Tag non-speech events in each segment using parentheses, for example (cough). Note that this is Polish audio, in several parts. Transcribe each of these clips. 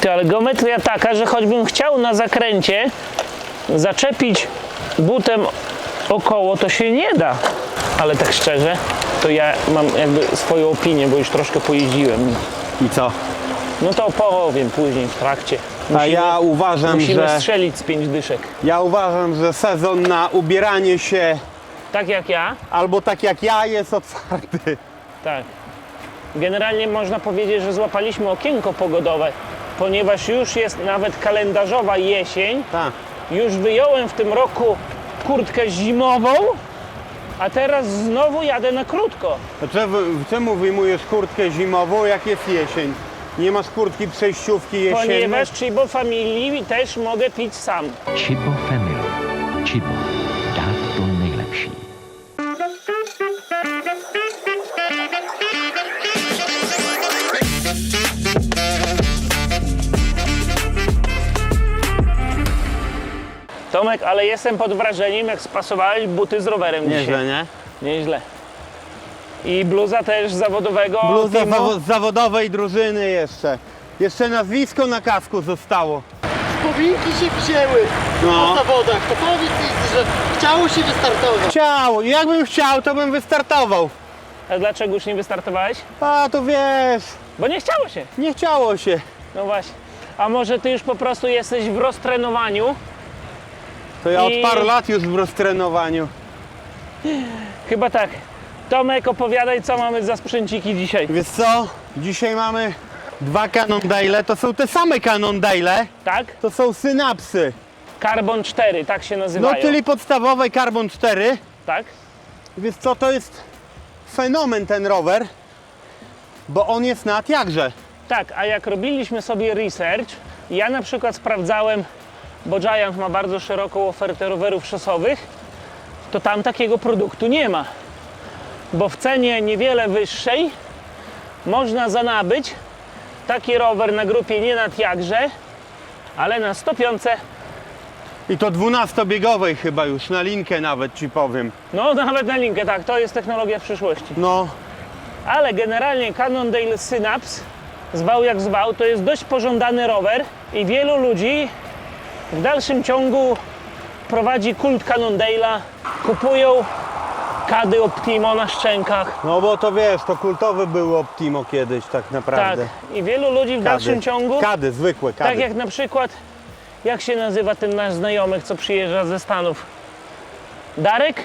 Ty, ale geometria taka, że choćbym chciał na zakręcie zaczepić butem około, to się nie da. Ale tak szczerze, to ja mam jakby swoją opinię, bo już troszkę pojeździłem. I co? No to powiem później w trakcie. A ja uważam, musimy że strzelić z pięć dyszek. ja uważam, że sezon na ubieranie się Tak jak ja, albo tak jak ja jest otwarty. tak. Generalnie można powiedzieć, że złapaliśmy okienko pogodowe, ponieważ już jest nawet kalendarzowa jesień. Tak. Już wyjąłem w tym roku kurtkę zimową, a teraz znowu jadę na krótko. Czemu, czemu wyjmujesz kurtkę zimową, jak jest jesień? Nie masz kurtki przejściówki jesiennej? Ponieważ Chibo Family też mogę pić sam. Chibo Family. Chibo. Tomek, ale jestem pod wrażeniem, jak spasowałeś buty z rowerem Nieźle, dzisiaj. nie? Nieźle. I bluza też zawodowego Bluza teamu. zawo- zawodowej drużyny jeszcze. Jeszcze nazwisko na kasku zostało. Powinki się wzięły No. na zawodach, to powiedz mi, że chciało się wystartować. Chciał, jakbym chciał, to bym wystartował. A dlaczego już nie wystartowałeś? A to wiesz, Bo nie chciało się. nie chciało się. No właśnie. A może ty już po prostu jesteś w roztrenowaniu? To ja I- od paru lat już w roztrenowaniu. Chyba tak. Tomek, opowiadaj, co mamy za sprzęciki dzisiaj. Wiesz co? Dzisiaj mamy dwa Cannondale, to są te same Cannondale, Tak? to są synapsy. Carbon 4, tak się No nazywają. czyli podstawowe Carbon 4. Tak? Wiesz co, to jest fenomen ten rower, bo on jest nad jakże. Tak, a jak robiliśmy sobie research, ja na przykład sprawdzałem, bo Giant ma bardzo szeroką ofertę rowerów szosowych, to tam takiego produktu nie ma. Bo w cenie niewiele wyższej można zanabyć taki rower na grupie nie nad jakże, ale na 105, I to 12-biegowej chyba już, na linkę nawet ci powiem. no (laughs) nawet na linkę, tak, to jest technologia przyszłości. No, Ale generalnie Cannondale Synapse, zwał jak zwał, to jest dość pożądany rower i wielu ludzi w dalszym ciągu prowadzi kult Cannondale'a, kupują kady Optimo na szczękach. no bo to wiesz, to kultowy był Optimo kiedyś tak Tak, naprawdę. i wielu ludzi w dalszym ciągu, Kady, zwykłe kady. tak jak na przykład, jak się nazywa ten nasz znajomy, co przyjeżdża ze Stanów? Darek?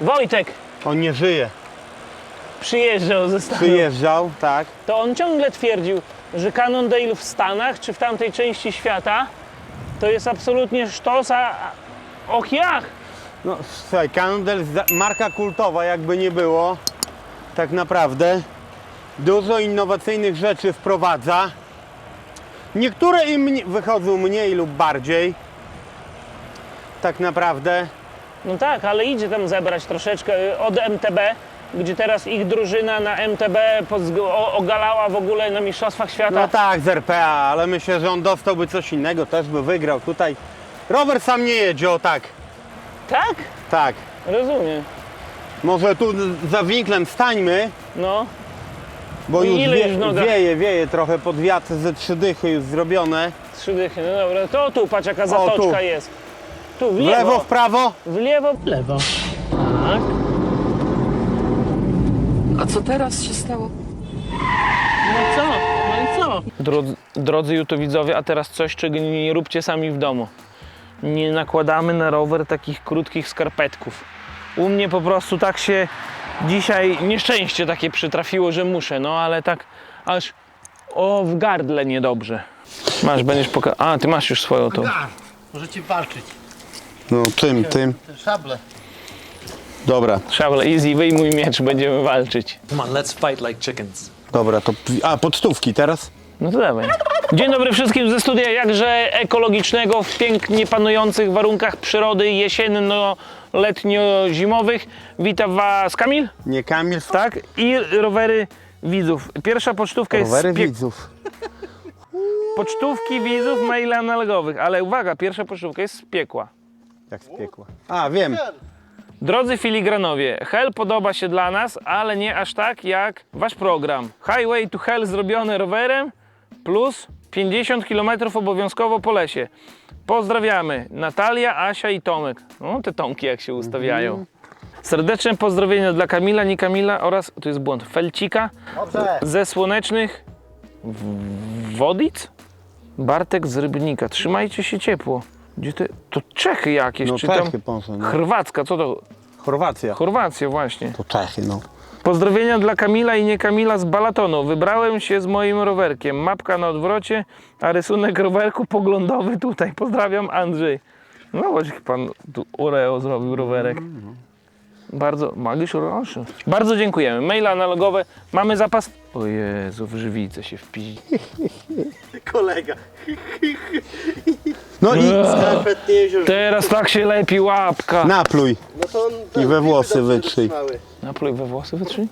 Wojtek On nie żyje. przyjeżdżał ze Stanów. Przyjeżdżał, tak. to on ciągle twierdził, że Cannondale w Stanach czy w tamtej części świata to jest absolutnie sztos, a och jak! No słuchaj, Cannondale, marka kultowa jakby nie było, tak naprawdę. Dużo innowacyjnych rzeczy wprowadza. Niektóre im wychodzą mniej lub bardziej. Tak naprawdę. No tak, ale idzie tam zebrać troszeczkę y, od MTB, gdzie teraz ich drużyna na MTB o- ogalała w ogóle na Mistrzostwach Świata. No tak, z RPA, ale myślę, że on dostałby coś innego, też by wygrał. Tutaj rower sam nie jedzie, o tak. Tak? Tak. Rozumiem. Może tu za winklem stańmy, No, bo I już ile wie, już noga? wieje, wieje trochę pod wiatr ze trzy dychy już zrobione. trzy dychy. No dobra, to tu patrz jaka tu. zatoczka jest. Tu w W lewo, lewo, w prawo. w lewo, w lewo. Tak. A co teraz się stało? No co? No i co? Drodzy, drodzy YouTubidzowie, a teraz coś, czego nie róbcie sami w domu. Nie nakładamy na rower takich krótkich skarpetków. U mnie po prostu tak się dzisiaj nieszczęście takie przytrafiło, że muszę, no ale tak aż o w gardle niedobrze. Masz, będziesz pokazał. A, ty masz już swoją tą. Możecie walczyć. No tym, tym. Te szable. Dobra, Szable, easy, wyjmuj miecz, będziemy walczyć. Come on, let's fight like chickens. dobra, to. A, pocztówki teraz? No to dawaj. Dzień dobry wszystkim ze studia jakże ekologicznego w pięknie panujących warunkach przyrody jesienno-letnio-zimowych. Witam Was Kamil, Nie Kamil, tak? I rowery widzów. Pierwsza pocztówka rowery jest z pie- widzów. (laughs) pocztówki widzów maili analogowych, ale uwaga, pierwsza pocztówka jest z piekła. Jak z piekła. A, wiem. Drodzy filigranowie, Hell podoba się dla nas, ale nie aż tak jak Wasz program. Highway to Hell zrobiony rowerem plus 50 km obowiązkowo po lesie. Pozdrawiamy. Natalia, Asia i Tomek. No, te Tomki jak się ustawiają. Serdeczne pozdrowienia dla Kamila, nie Kamila oraz, tu jest błąd, Felcika Dobrze. ze Słonecznych Wodic? Bartek z Rybnika. Trzymajcie się ciepło. Gdzie te, to Czechy jakieś, No czy tam Czechy, Ponce, no. Chorwacka, co to? Chorwacja. Chorwacja właśnie. To Czechy, no. Pozdrowienia dla Kamila i nie Kamila z Balatonu. Wybrałem się z moim rowerkiem. Mapka na odwrocie, a rysunek rowerku poglądowy tutaj. Pozdrawiam, Andrzej. No właśnie pan tu Oreo zrobił rowerek. Bardzo, magisz Oroszy. Bardzo dziękujemy. Maile analogowe. Mamy zapas. O Jezu, w żywicę się wpić. Kolega. No i jezioro. Teraz tak się lepi łapka. napluj. No to on I we włosy wytrzyj. Napluj we włosy wytrzyj.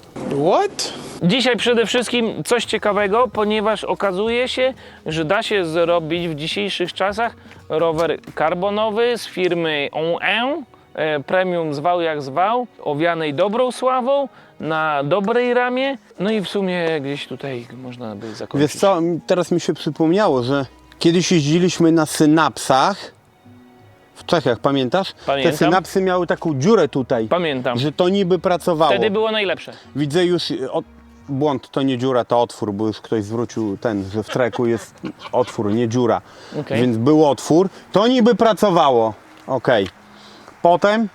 What? Dzisiaj przede wszystkim coś ciekawego, ponieważ okazuje się, że da się zrobić w dzisiejszych czasach rower karbonowy z firmy ON, premium zwał jak zwał, owianej dobrą sławą, na dobrej ramie, no i w sumie gdzieś tutaj można by zakończyć. Wiesz co, teraz mi się przypomniało, że kiedyś jeździliśmy na synapsach w Czechach, pamiętasz? Pamiętam. Te synapsy miały taką dziurę tutaj, Pamiętam. że to niby pracowało. Wtedy było najlepsze. Widzę już od... błąd, to nie dziura, to otwór, bo już ktoś zwrócił ten, że w treku jest otwór, nie dziura. Okej. Więc był otwór, to niby pracowało. Okej. Potem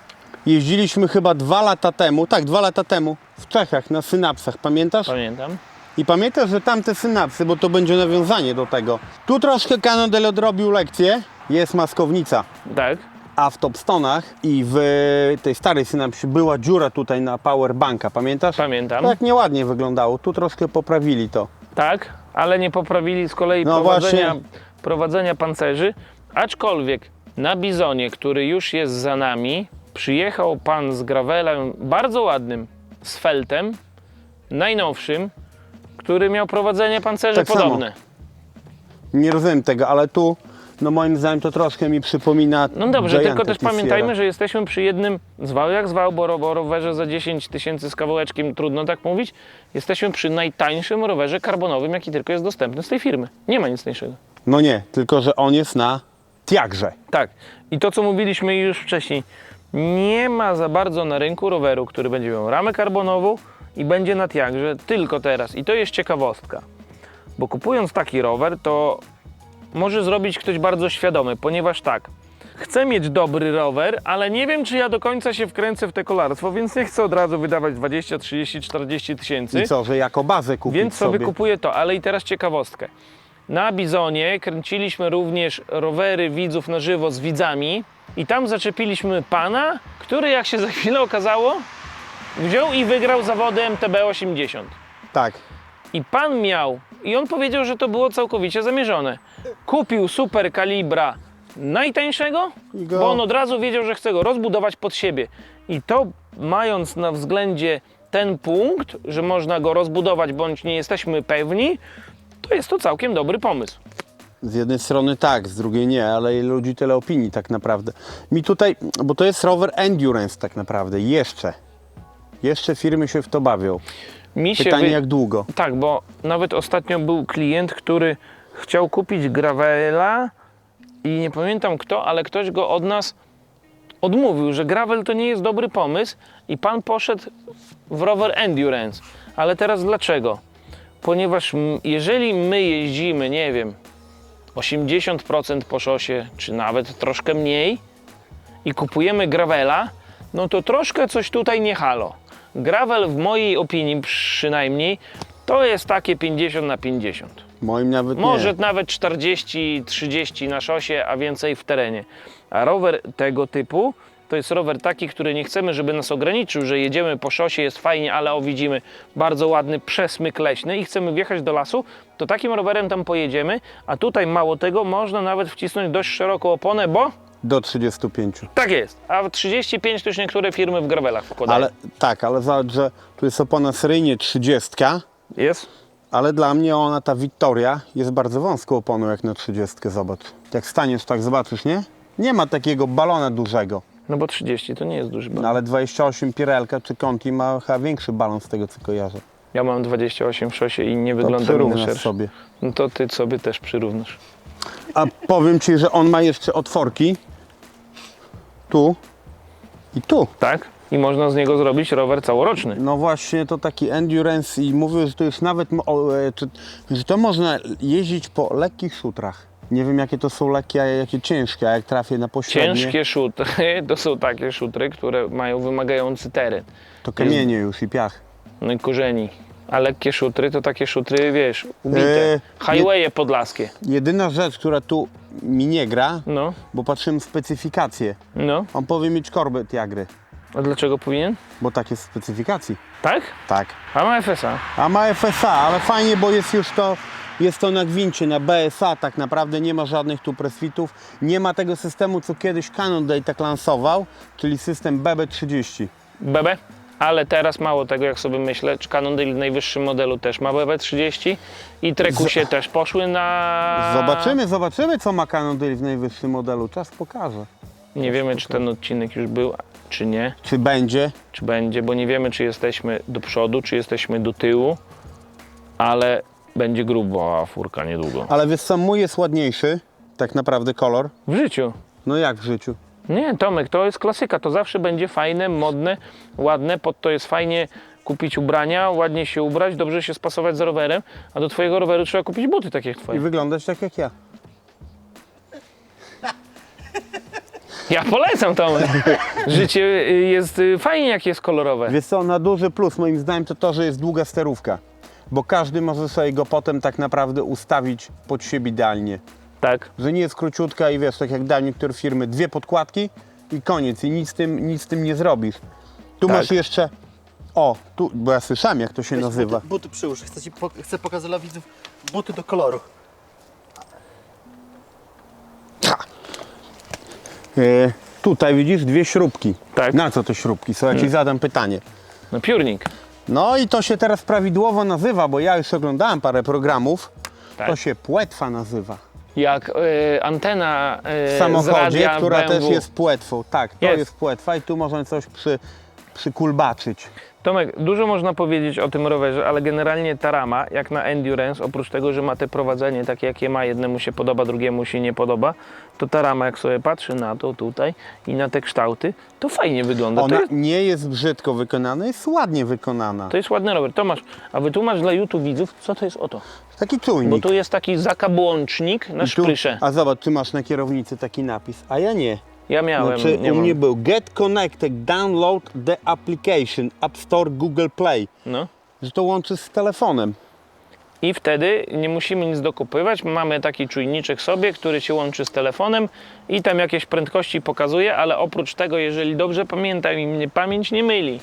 jeździliśmy chyba dwa lata temu, tak, dwa lata temu w Czechach na synapsach, pamiętasz? Pamiętam. I pamiętasz, że tamte synapsy, bo to będzie nawiązanie do tego. Tu troszkę Canodel odrobił lekcję, jest maskownica. Tak. A w Topstonach i w tej starej synapsie była dziura tutaj na powerbanka, pamiętasz? Pamiętam. Tak nieładnie wyglądało, tu troszkę poprawili to. Tak, ale nie poprawili z kolei No prowadzenia, prowadzenia pancerzy. Aczkolwiek na Bizonie, który już jest za nami, przyjechał pan z gravelem bardzo ładnym, z feltem, najnowszym, który miał prowadzenie pancerzy Tak samo. podobne. Nie rozumiem tego, ale tu, no moim zdaniem to troszkę mi przypomina No dobrze, Giant'a tylko też pamiętajmy, że jesteśmy przy jednym, zwał jak zwał, bo bo rowerze za 10 tysięcy z kawałeczkiem, trudno tak mówić, jesteśmy przy najtańszym rowerze karbonowym, jaki tylko jest dostępny z tej firmy. Nie ma nic tańszego. No nie, tylko że on jest na tiagrze. Tak. I to, co mówiliśmy już wcześniej, nie ma za bardzo na rynku roweru, który będzie miał ramę karbonową i będzie na tiagrze tylko teraz. I to jest ciekawostka, bo kupując taki rower, to może zrobić ktoś bardzo świadomy, ponieważ tak, chcę mieć dobry rower, ale nie wiem, czy ja do końca się wkręcę w te kolarstwo, więc nie chcę od razu wydawać 20, 30, 40 tysięcy. I co, że jako bazę kupić Więc sobie, sobie. kupuję to, ale i teraz ciekawostkę. Na Bizonie kręciliśmy również rowery widzów na żywo z widzami i tam zaczepiliśmy pana, który jak się za chwilę okazało, wziął i wygrał zawody MTB 80. Tak. I pan miał, i on powiedział, że to było całkowicie zamierzone. Kupił super kalibra najtańszego, go- bo on od razu wiedział, że chce go rozbudować pod siebie. I to mając na względzie ten punkt, że można go rozbudować, bądź nie jesteśmy pewni, to jest to całkiem dobry pomysł. Z jednej strony tak, z drugiej nie, ale ile ludzi tyle opinii tak naprawdę. Mi tutaj, bo to jest rower endurance tak naprawdę, jeszcze. Jeszcze firmy się w to bawią. Mi się Pytanie wy- jak długo. Tak, bo nawet ostatnio był klient, który chciał kupić gravela i nie pamiętam kto, ale ktoś go od nas odmówił, że gravel to nie jest dobry pomysł i pan poszedł w rower endurance. Ale teraz dlaczego? Ponieważ jeżeli my jeździmy, nie wiem, 80% po szosie, czy nawet troszkę mniej i kupujemy gravela, no to troszkę coś tutaj nie halo. Gravel w mojej opinii przynajmniej to jest takie 50 na 50. Moim nawet Może nie. nawet 40-30 na szosie, a więcej w terenie. A rower tego typu to jest rower taki, który nie chcemy, żeby nas ograniczył, że jedziemy po szosie, jest fajnie, ale o widzimy bardzo ładny przesmyk leśny i chcemy wjechać do lasu, to takim rowerem tam pojedziemy, a tutaj mało tego, można nawet wcisnąć dość szeroką oponę, bo Do 35. tak jest. A w 35 to już niektóre firmy w gravelach wkładają. Ale tak, ale zobacz, że tu jest opona seryjnie 30, Jest? ale dla mnie ona, ta Victoria, jest bardzo wąską oponą jak na 30, zobacz. Jak staniesz tak, zobaczysz, nie? Nie ma takiego balona dużego. No bo 30 to nie jest duży No, balon. ale 28 Pirelka czy Conti ma chyba większy balon z tego co kojarzę. Ja mam 28 w szosie i nie To wyglądam na szerszy. sobie. No to ty sobie też przyrównasz. A powiem Ci, że on ma jeszcze otworki. Tu i tu. Tak? I można z niego zrobić rower całoroczny. No właśnie, to taki endurance i mówił, że to jest nawet, e, że to można jeździć po lekkich szutrach. Nie wiem jakie to są lekkie, a jakie ciężkie, a jak trafię na pośrednie, Ciężkie szutry (laughs) to są takie szutry, które mają wymagający teren. to kamienie już i piach. No i korzeni. A lekkie szutry to takie szutry, wiesz, ubite. Eee, Highwaye podlaskie. Jedyna rzecz, która tu mi nie gra, No, bo patrzyłem w specyfikację. no. On powie mieć korbę Tiagry, A dlaczego powinien? bo tak jest w specyfikacji. Tak? Tak. A ma FSA. A ma FSA, ale fajnie, bo jest już to, jest to na gwincie, na BSA tak naprawdę, nie ma żadnych tu presfitów, nie ma tego systemu, co kiedyś Cannondale tak lansował, czyli system BB30. BB? Ale teraz mało tego, jak sobie myślę, czy Cannondale w najwyższym modelu też ma BB30 i Trekusie też poszły na... Zobaczymy, zobaczymy, co ma Cannondale w najwyższym modelu, czas pokaże. Nie wiemy, czy ten odcinek już był, czy nie, Czy będzie? czy będzie, bo nie wiemy, czy jesteśmy do przodu, czy jesteśmy do tyłu, ale będzie grubo, furka niedługo. Ale wiesz co, mój jest ładniejszy, tak naprawdę kolor. W życiu. No jak w życiu? Nie, Tomek, to jest klasyka. To zawsze będzie fajne, modne, ładne. Pod to jest fajnie kupić ubrania, ładnie się ubrać, dobrze się spasować z rowerem, a do twojego roweru trzeba kupić buty takie jak I twoje. wyglądać tak jak ja. Ja polecam Tomek. (laughs) Życie y, jest y, fajnie, jak jest kolorowe. Wiesz co, na duży plus moim zdaniem to to, że jest długa sterówka. Bo każdy może sobie go potem tak naprawdę ustawić pod siebie idealnie. Tak. Że nie jest króciutka i wiesz, tak jak dają niektóre firmy, dwie podkładki i koniec i nic z tym, nic z tym nie zrobisz. Tu Tak. masz jeszcze, o, tu, bo ja słyszałem jak to się Weź nazywa. Buty, buty przyłóż, chcę, ci po, chcę pokazać dla widzów buty do koloru. E, tutaj widzisz dwie śrubki. Tak. Na co te śrubki? Co ja ci zadam pytanie. No piórnik. No i to się teraz prawidłowo nazywa, bo ja już oglądałem parę programów. Tak. To się płetwa nazywa. Jak y, antena y, W samochodzie, która BMW. też jest płetwą. Tak, to Jest. jest, płetwa i tu można coś przy, przykulbaczyć. Tomek, dużo można powiedzieć o tym rowerze, ale generalnie ta rama, jak na endurance, oprócz tego, że ma te prowadzenie takie, jakie ma, jednemu się podoba, drugiemu się nie podoba, to ta rama, jak sobie patrzy na to tutaj i na te kształty, to fajnie wygląda. To Ona jest, nie jest brzydko wykonana, jest ładnie wykonana. to jest ładny rower. Tomasz, a wytłumacz dla YouTube widzów, co to jest oto. Taki Bo czujnik. tu jest taki zakabłącznik na tu- szprysze. A zobacz, ty masz na kierownicy taki napis, a ja nie. Ja miałem, Znaczy, nie u mam. mnie był Get Connected, download the application, App Store, Google Play. No. Że to łączy z telefonem. I wtedy nie musimy nic dokupywać. Mamy taki czujniczek sobie, który się łączy z telefonem i tam jakieś prędkości pokazuje, ale oprócz tego, jeżeli dobrze pamiętam i mnie pamięć nie myli,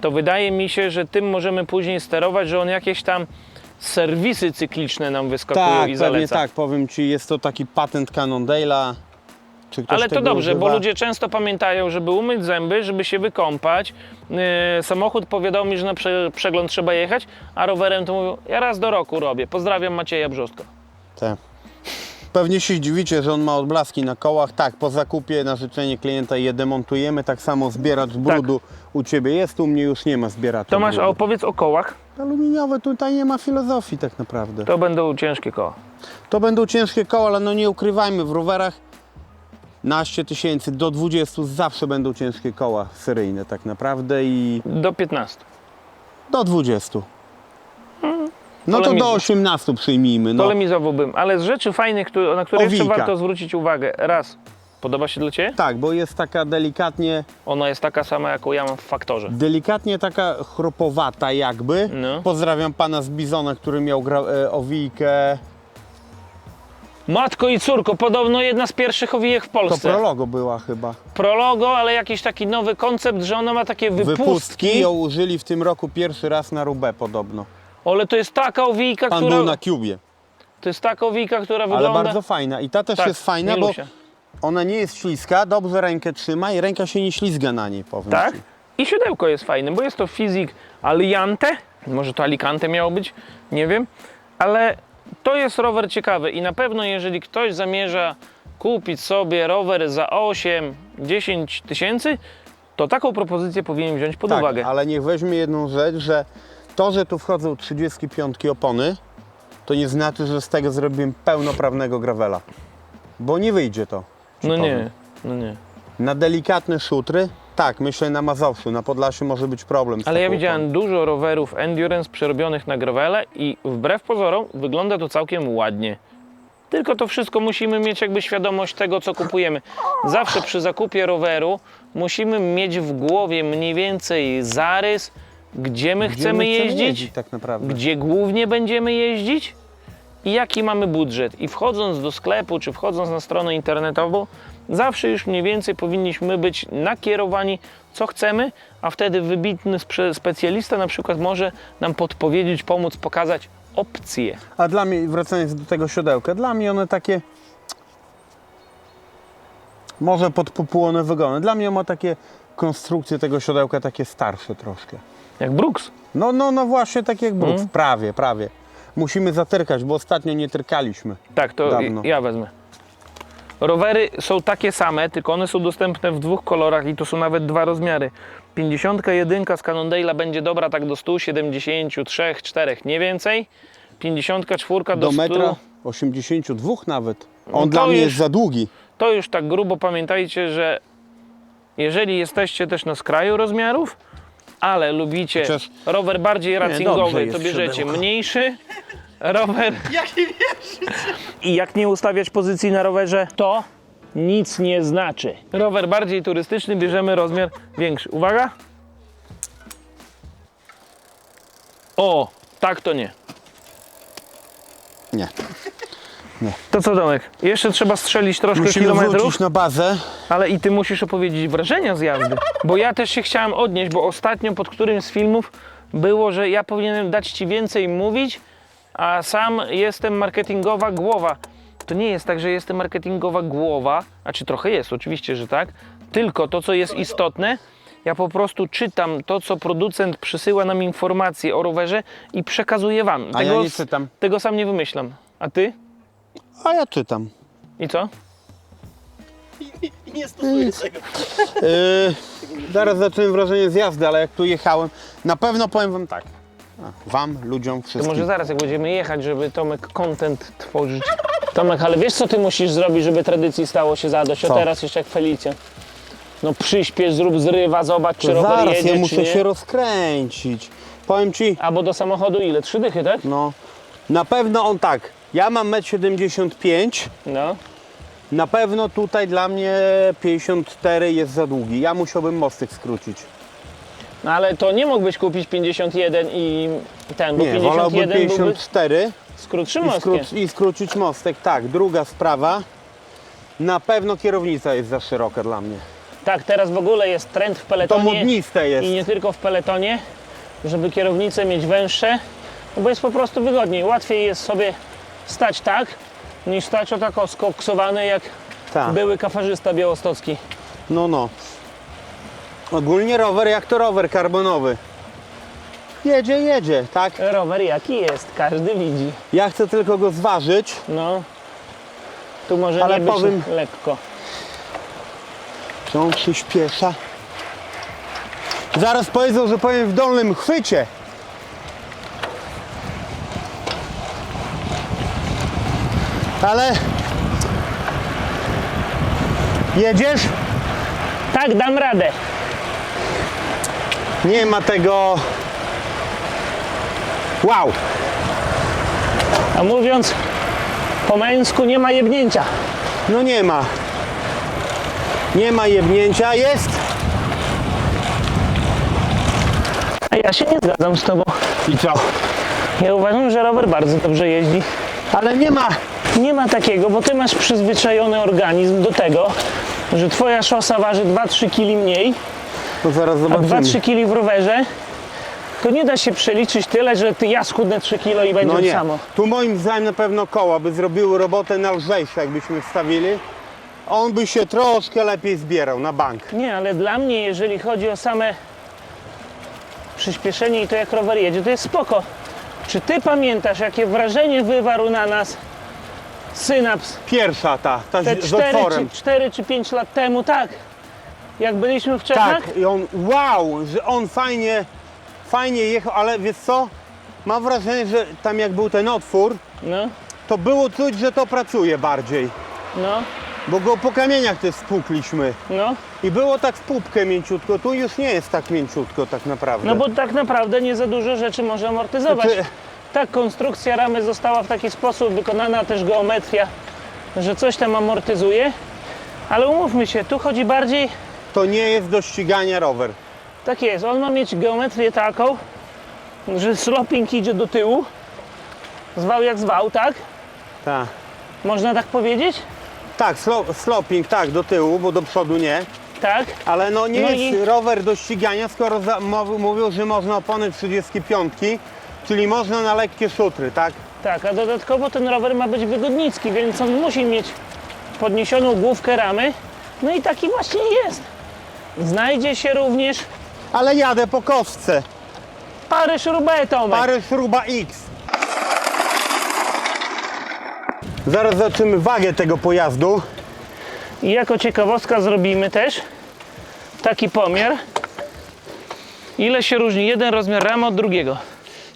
to wydaje mi się, że tym możemy później sterować, że on jakieś tam serwisy cykliczne nam wyskakują Tak, i zaleca. tak, powiem ci, jest to taki patent Cannondale'a. Ale to dobrze, bo używa? ludzie często pamiętają, żeby umyć zęby, żeby się wykąpać. Yy, samochód powiadomi, że na prze, przegląd trzeba jechać, a rowerem to mówią, ja raz do roku robię. Pozdrawiam Macieja Brzostka. Tak. Pewnie się dziwicie, że on ma odblaski na kołach. Tak, po zakupie na życzenie klienta je demontujemy. Tak samo zbieracz brudu u Ciebie jest, u mnie już nie ma zbieracza Tomasz, a brudu. opowiedz o kołach. Aluminiowe tutaj nie ma filozofii tak naprawdę. To będą ciężkie koła. To będą ciężkie koła, ale no nie ukrywajmy, w rowerach naście tysięcy do 20 zawsze będą ciężkie koła seryjne tak naprawdę i Do 15. do 20. No to do 18 przyjmijmy. No. Polemizowałbym, ale z rzeczy fajnych, które- na które jeszcze Owika. warto zwrócić uwagę. Raz, podoba się dla Ciebie? Tak, bo jest taka delikatnie Ona jest taka sama, jaką ja mam w faktorze. Delikatnie taka chropowata jakby. No. Pozdrawiam pana z Bizona, który miał gra, e, owijkę. Matko i córko, podobno jedna z pierwszych owijek w To Polsce. prologo była chyba. Prologo, ale jakiś taki nowy koncept, że ona ma takie wypustki. Wypustki ją użyli w tym roku pierwszy raz na Rubę podobno. Ale to jest taka owijka, Pan która... był na Cubie. To jest taka owijka, która Ale wygląda... bardzo fajna. I ta też Tak, jest fajna, bo Milusia. ona nie jest śliska, dobrze rękę trzyma i ręka się nie ślizga na niej, powiem Tak? ci. I siodełko jest fajne, bo jest to Fizik Aliante. Może to Alicante miało być, nie wiem. Ale to jest rower ciekawy i na pewno jeżeli ktoś zamierza kupić sobie rower za 8-10 tysięcy, to taką propozycję powinien wziąć pod Tak, uwagę. ale niech weźmie jedną rzecz, że To, że tu wchodzą 35 opony, to nie znaczy, że z tego zrobiłem pełnoprawnego gravela. Bo nie wyjdzie to. No powiem. nie, no nie. Na delikatne szutry, tak, myślę na Mazowszu, na Podlasiu może być problem. Z Ale ja taką widziałem dużo rowerów endurance przerobionych na gravele i wbrew pozorom wygląda to całkiem ładnie. Tylko to wszystko musimy mieć jakby świadomość tego, co kupujemy. Zawsze przy zakupie roweru musimy mieć w głowie mniej więcej zarys, gdzie my Gdzie chcemy my jeździć, tak naprawdę. gdzie głównie będziemy jeździć i jaki mamy budżet. I wchodząc do sklepu, czy wchodząc na stronę internetową, zawsze już mniej więcej powinniśmy być nakierowani, co chcemy, a wtedy wybitny specjalista na przykład może nam podpowiedzieć, pomóc, pokazać opcje. A dla mnie, wracając do tego siodełka, dla mnie one takie może podpopłone wygony. Dla mnie ma takie konstrukcje tego siodełka takie starsze troszkę. Jak Brooks. No, no, no właśnie tak jak Brooks, Mhm. prawie, prawie. Musimy zatyrkać, bo ostatnio nie tyrkaliśmy. Tak, to Dawno. ja wezmę. Rowery są takie same, tylko one są dostępne w dwóch kolorach i to są nawet dwa rozmiary. 51 z Cannondale'a będzie dobra tak do 173, 4, nie więcej. 54 do, Do 100. metra 82 nawet. No On dla mnie już- jest za długi. To już tak grubo pamiętajcie, że jeżeli jesteście też na skraju rozmiarów, ale lubicie Chociaż- rower bardziej racingowy, jest to bierzecie siodełko. mniejszy rower. I jak nie ustawiać pozycji na rowerze, to nic nie znaczy. Rower bardziej turystyczny, bierzemy rozmiar większy. Uwaga! O, tak to nie. Nie. To co Domek? Jeszcze trzeba strzelić troszkę Musimy kilometrów. wrócić na bazę. Ale i ty musisz opowiedzieć wrażenia z jazdy. Bo ja też się chciałem odnieść, bo ostatnio pod którymś z filmów było, że ja powinienem dać ci więcej mówić, a sam jestem marketingowa głowa. To nie jest tak, że jestem marketingowa głowa, a czy trochę jest, oczywiście, że tak. Tylko to, co jest istotne, ja po prostu czytam to, co producent przysyła nam informacje o rowerze i przekazuję wam. A ja nie czytam. Tego sam nie wymyślam. A ty? A ja czytam. I co? I nie stosuję tego. Yy, zaraz zacząłem wrażenie z jazdy, ale jak tu jechałem, na pewno powiem wam tak. Wam, ludziom, To wszystkim. może zaraz, jak będziemy jechać, żeby Tomek content tworzyć. Tomek, ale wiesz co ty musisz zrobić, żeby tradycji stało się zadość? O Co? teraz jeszcze jak Felicja. No przyśpiesz, zrób zrywa, zobacz czy rower Zaraz, jedzie, ja czy muszę nie. się rozkręcić. Powiem ci, Albo do samochodu ile? Trzy dychy, tak? no, na pewno on tak. Ja mam 1,75 m. No. Na pewno tutaj dla mnie 54 jest za długi. Ja musiałbym mostek skrócić. No ale to nie mógłbyś kupić 51 i ten, bo Nie, wolałbym 51 byłby No 54 z krótszym i, mostkiem. skró- i skrócić mostek. Tak, druga sprawa. Na pewno kierownica jest za szeroka dla mnie. Tak, teraz w ogóle jest trend w To peletonie modniste jest. i nie tylko w peletonie, żeby kierownice mieć węższe, no bo jest po prostu wygodniej. Łatwiej jest sobie stać tak, niż stać o tak skoksowany jak Tak. były kafarzysta białostocki. No, no. Ogólnie rower jak to rower karbonowy. Jedzie, jedzie, tak? Rower jaki jest, każdy widzi. Ja chcę tylko go zważyć. No, tu może Ale nie być powiem- lekko. Czy on przyspiesza? Zaraz powiedzą, że powiem w dolnym chwycie. Ale... Jedziesz? Tak, dam radę. Nie ma tego... Wow! A mówiąc po męsku nie ma jebnięcia. No nie ma. Nie ma jebnięcia. Jest? A ja się nie zgadzam z tobą. I co? Ja uważam, że rower bardzo dobrze jeździ. Ale nie ma. Nie ma takiego, bo ty masz przyzwyczajony organizm do tego, że twoja szosa waży 2-3 kg mniej, To zaraz zobaczymy. 2-3 kg w rowerze, to nie da się przeliczyć tyle, że ty ja schudnę 3 kg i będzie No nie. samo. Tu moim zdaniem na pewno koła by zrobiły robotę na lżejsze, jakbyśmy wstawili. On by się troszkę lepiej zbierał na bank. Nie, ale dla mnie, jeżeli chodzi o same przyspieszenie i to jak rower jedzie, to jest spoko. Czy ty pamiętasz, jakie wrażenie wywarł na nas synaps Pierwsza ta, ta te z 4 otworem. czy, 4 czy 5 lat temu, tak? Jak byliśmy w Czechach? Tak, i on, wow, że on fajnie fajnie jechał, ale wiesz co? Mam wrażenie, że tam jak był ten otwór, No, to było czuć, że to pracuje bardziej. no, Bo go po kamieniach też spłukliśmy. no. I było tak w pupkę mięciutko, tu już nie jest tak mięciutko tak naprawdę. No bo tak naprawdę nie za dużo rzeczy może amortyzować. Znaczy- Tak, konstrukcja ramy została w taki sposób wykonana, też geometria, że coś tam amortyzuje. Ale umówmy się, tu chodzi bardziej, To nie jest do ścigania rower. tak jest, on ma mieć geometrię taką, że sloping idzie do tyłu, zwał jak zwał, tak? Tak. Można tak powiedzieć? Tak, slo, sloping tak do tyłu, bo do przodu nie. Tak. Ale no nie No jest i- rower do ścigania, skoro za, mow- mówią, że można opony 35, czyli można na lekkie szutry, tak? Tak, a dodatkowo ten rower ma być wygodnicki, więc on musi mieć podniesioną główkę ramy. No i taki właśnie jest. Znajdzie się również Ale jadę po kostce. parę śrubek, Tomek. Parę śruba X. Zaraz zobaczymy wagę tego pojazdu. I jako ciekawostka zrobimy też taki pomiar. Ile się różni jeden rozmiar ramy od drugiego.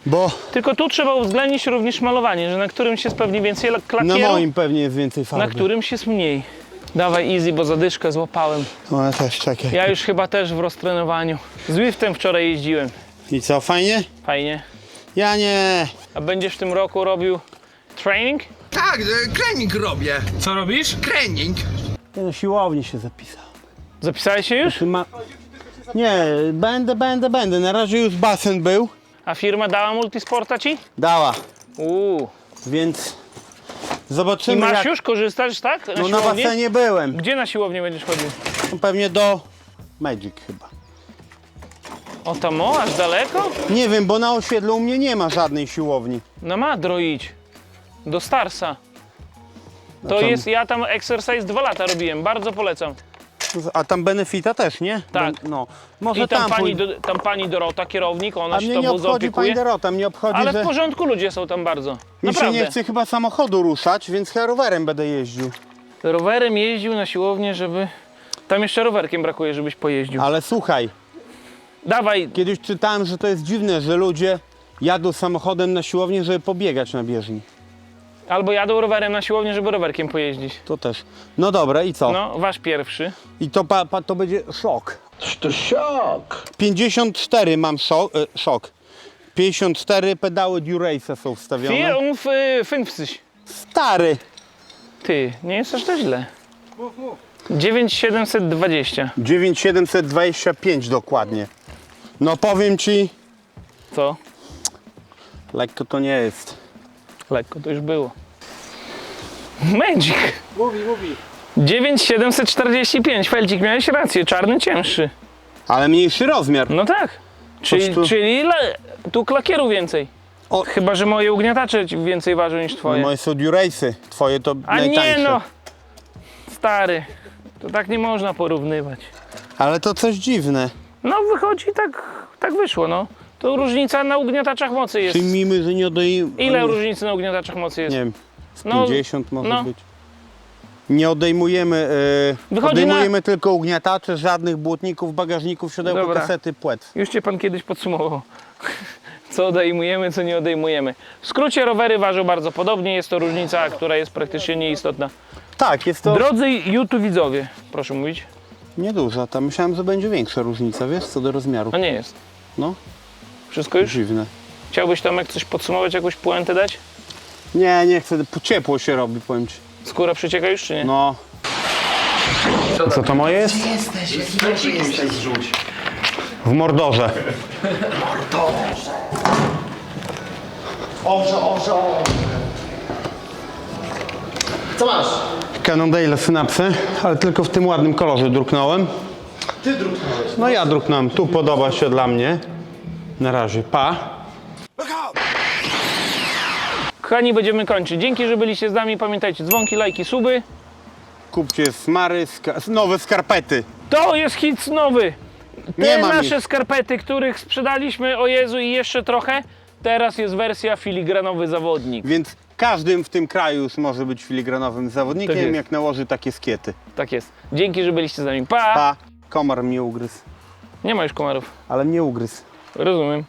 Bo Tylko tu trzeba uwzględnić również malowanie, że na którym się spełni więcej na klakieru, moim pewnie jest więcej farby. na którym się jest mniej. Dawaj easy, bo zadyszkę złapałem. No ja też, czekaj. Ja już chyba też w roztrenowaniu. Z Wiftem wczoraj jeździłem. I co, fajnie? Fajnie. Ja nie. A będziesz w tym roku robił training? Tak, e, trening robię. Co robisz? Trening. Ja na siłowni się zapisał. Zapisałeś się już? Ty ma... Nie, będę, będę, będę. Na razie już basen był. A firma dała multisporta ci? Dała. Uuu. Więc I zobaczymy masz jak... już? Korzystasz, tak? Na No na siłowni? basenie byłem. Gdzie na siłownię będziesz chodził? No, pewnie do Magic chyba. O tam o, aż daleko? Nie wiem, bo na osiedlu u mnie nie ma żadnej siłowni. Na Madro idź. Do Starsa. To tam- jest, ja tam exercise dwa lata robiłem, bardzo polecam. A tam Benefita też, nie? Tak. Ben- No. Może I tam, tam, pani, do, tam pani Dorota, kierownik, ona A się mnie nie tobą obchodzi pani zaopiekuje. Dorota, mnie obchodzi, Ale że w porządku ludzie są tam bardzo. mi się Naprawdę. nie chce chyba samochodu ruszać, więc ja rowerem będę jeździł. Rowerem jeździł na siłownię, żeby... Tam jeszcze rowerkiem brakuje, żebyś pojeździł. Ale słuchaj, Dawaj, kiedyś czytałem, że to jest dziwne, że ludzie jadą samochodem na siłownię, żeby pobiegać na bieżni. Albo jadą rowerem na siłownię, żeby rowerkiem pojeździć. To też. No dobra, i co? No, wasz pierwszy. I to, pa, pa, to będzie szok. To szok. 54 mam szok. E, szok. 54 pedały Durace'a są wstawione. Film w Finfsyś. Stary. Ty, nie jest aż to źle. 9720. 9725 dokładnie. No powiem ci, Co? lekko to nie jest. Lekko to już było. Magic. Mówi, mówi. 9745. Feldzik, miałeś rację, czarny cięższy. Ale mniejszy rozmiar. No tak. Czyli, tu- czyli le, tu klakieru więcej. O. Chyba, że moje ugniatacze ci więcej ważą niż twoje. Moje są Durace'y, twoje to A najtańsze. nie no. Stary. To tak nie można porównywać. Ale to coś dziwne. No wychodzi tak, tak wyszło no. To różnica na ugniataczach mocy jest. Przyjmijmy, że nie odejmujemy. Ile różnicy na ugniataczach mocy jest? Nie wiem, z No, 50 może no. być. Nie odejmujemy, e, Wychodzi odejmujemy tylko ugniatacze, żadnych błotników, bagażników, siodełko, Dobra. kasety, płetw. Już cię pan kiedyś podsumował. Co odejmujemy, co nie odejmujemy. W skrócie rowery ważą bardzo podobnie, jest to różnica, która jest praktycznie nieistotna. Tak, jest to Drodzy YouTube widzowie, proszę mówić. nieduża. Tam myślałem, że będzie większa różnica, wiesz, co do rozmiaru. No nie jest. No, Wszystko już? dziwne. Chciałbyś Tomek coś podsumować, jakąś puentę dać? Nie, nie chcę, ciepło się robi, powiem ci. Skóra przecieka już czy nie? No. Co to moje jest? W Mordorze. Co masz? Cannondale Synapse, ale tylko w tym ładnym kolorze druknąłem. Ty druknąłeś. No ja druknąłem, tu podoba się dla mnie. Na razie, pa. Kochani, będziemy kończyć. Dzięki, że byliście z nami. Pamiętajcie, dzwonki, lajki, suby. Kupcie smary, ska nowe skarpety. To jest hit nowy. Te Nie mam nasze ich. skarpety, których sprzedaliśmy, o Jezu, i jeszcze trochę. Teraz jest wersja filigranowy zawodnik. Więc każdym w tym kraju już może być filigranowym Tak zawodnikiem, jest. jak nałoży takie skiety. Tak jest. Dzięki, że byliście z nami. Pa! Pa, komar mnie ugryzł. Nie ma już komarów. Ale mnie ugryzł. Rozumiem.